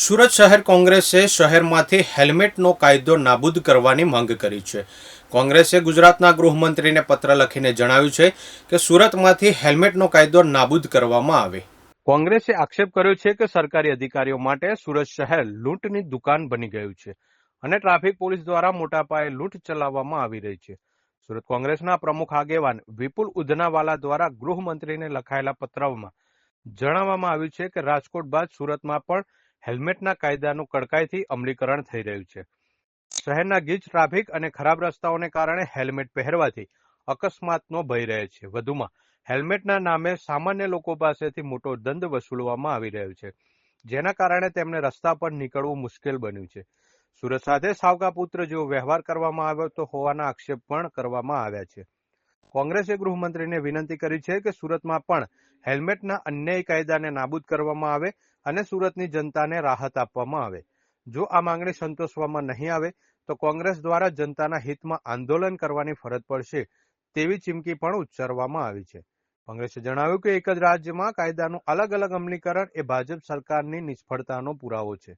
સુરત શહેર કોંગ્રેસે શહેરમાંથી હેલ્મેટનો કાયદો નાબૂદ કરવાની માંગ કરી છે. કોંગ્રેસે ગુજરાતના ગૃહમંત્રીને પત્ર લખીને જણાવ્યું છે કે સુરતમાંથી હેલ્મેટનો કાયદો નાબૂદ કરવામાં આવે. કોંગ્રેસે આક્ષેપ કર્યો છે કે સરકારી અધિકારીઓ માટે સુરત શહેર લૂંટની દુકાન બની ગયું છે અને ટ્રાફિક પોલીસ દ્વારા મોટા પાયે લૂંટ ચલાવવામાં આવી રહી છે. સુરત કોંગ્રેસના પ્રમુખ આગેવાન વિપુલ ઉધનાવાલા દ્વારા ગૃહમંત્રીને લખાયેલા પત્રમાં જણાવવામાં આવ્યું છે કે રાજકોટ બાદ સુરતમાં પણ હેલ્મેટના કાયદાનું કડકાઈથી અમલીકરણ થઈ રહ્યું છે. શહેરના ગીચ ટ્રાફિક અને ખરાબ રસ્તાઓને કારણે હેલ્મેટ પહેરવાથી અકસ્માતનો ભય રહે છે. વધુમાં, હેલ્મેટના નામે સામાન્ય લોકો પાસેથી મોટો દંડ વસૂલવામાં આવી રહ્યો છે, જેના કારણે તેમને રસ્તા પર નીકળવું મુશ્કેલ બન્યું છે. સુરત સાથે સાવકા પુત્ર જેવો વ્યવહાર કરવામાં આવ્યો તો હોવાના આક્ષેપ પણ કરવામાં આવ્યા છે. કોંગ્રેસે ગૃહમંત્રીને વિનંતી કરી છે કે સુરતમાં પણ હેલ્મેટના અન્યાયી કાયદાને નાબૂદ કરવામાં આવે અને સુરતની જનતાને રાહત આપવામાં આવે. જો આ માંગણી સંતોષવામાં નહીં આવે, તો કોંગ્રેસ દ્વારા જનતાના હિતમાં આંદોલન કરવાની ફરજ પડશે તેવી ચીમકી પણ ઉચ્ચારવામાં આવી છે. કોંગ્રેસે જણાવ્યું કે એક જ રાજ્યમાં કાયદાનું અલગ અલગ અમલીકરણ એ ભાજપ સરકારની નિષ્ફળતાનો પુરાવો છે.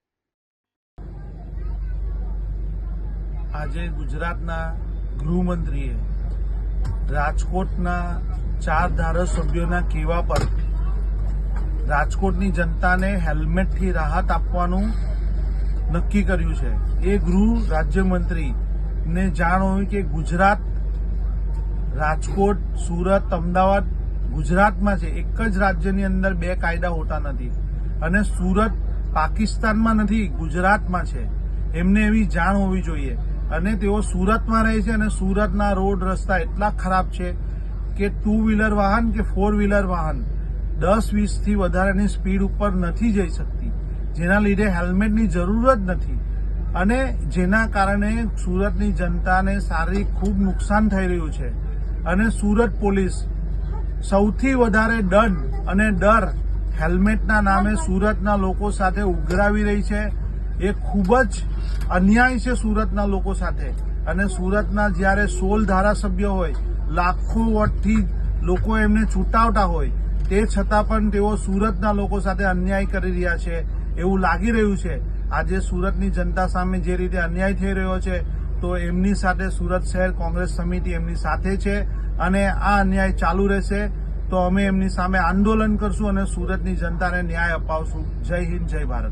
આજે ગુજરાતના ગૃહમંત્રીએ રાજકોટના ચાર ધારાસભ્યોના કેવા પર રાજકોટની જનતાને હેલ્મેટથી રાહત આપવાનું નક્કી કર્યું છે. એ ગૃહ રાજ્યમંત્રીને જાણ હોય કે ગુજરાત, રાજકોટ, સુરત, અમદાવાદ ગુજરાતમાં છે. એક જ રાજ્યની અંદર બે કાયદા હોતા નથી. અને સુરત પાકિસ્તાનમાં નથી, ગુજરાતમાં છે. એમને એવી જાણ હોવી જોઈએ. અને તેઓ સુરતમાં રહે છે અને સુરતના રોડ રસ્તા એટલા ખરાબ છે કે ટુ વ્હીલર વાહન કે ફોર વ્હીલર વાહન. દસ વીસથી વધારાની સ્પીડ ઉપર નથી જઈ શકતી. જેના લીધે હેલ્મેટની જરૂર જ નથી. અને જેના કારણે સુરતની જનતાને શારીરિક ખૂબ નુકસાન થઈ રહ્યું છે. અને સુરત પોલીસ સૌથી વધારે દંડ અને ડર હેલ્મેટના નામે સુરતના લોકો સાથે ઉઘરાવી રહી છે. એ ખૂબ જ અન્યાય છે સુરતના લોકો સાથે. અને સુરતના જ્યારે સોલ ધારાસભ્ય હોય, લાખો વોટથી લોકો એમને ચૂંટાવતા હોય તે છતાં પણ તેઓ સુરતના લોકો સાથે અન્યાય કરી રહ્યા છે, એવું લાગી રહ્યું છે. આજે સુરતની જનતા સામે જે રીતે અન્યાય થઈ રહ્યો છે, તો એમની સાથે સુરત શહેર કોંગ્રેસ સમિતિ એમની સાથે છે અને આ અન્યાય ચાલુ રહેશે. તો અમે એમની સામે આંદોલન કરશું અને સુરતની જનતાને ન્યાય અપાવશું. જય હિન્દ, જય ભારત.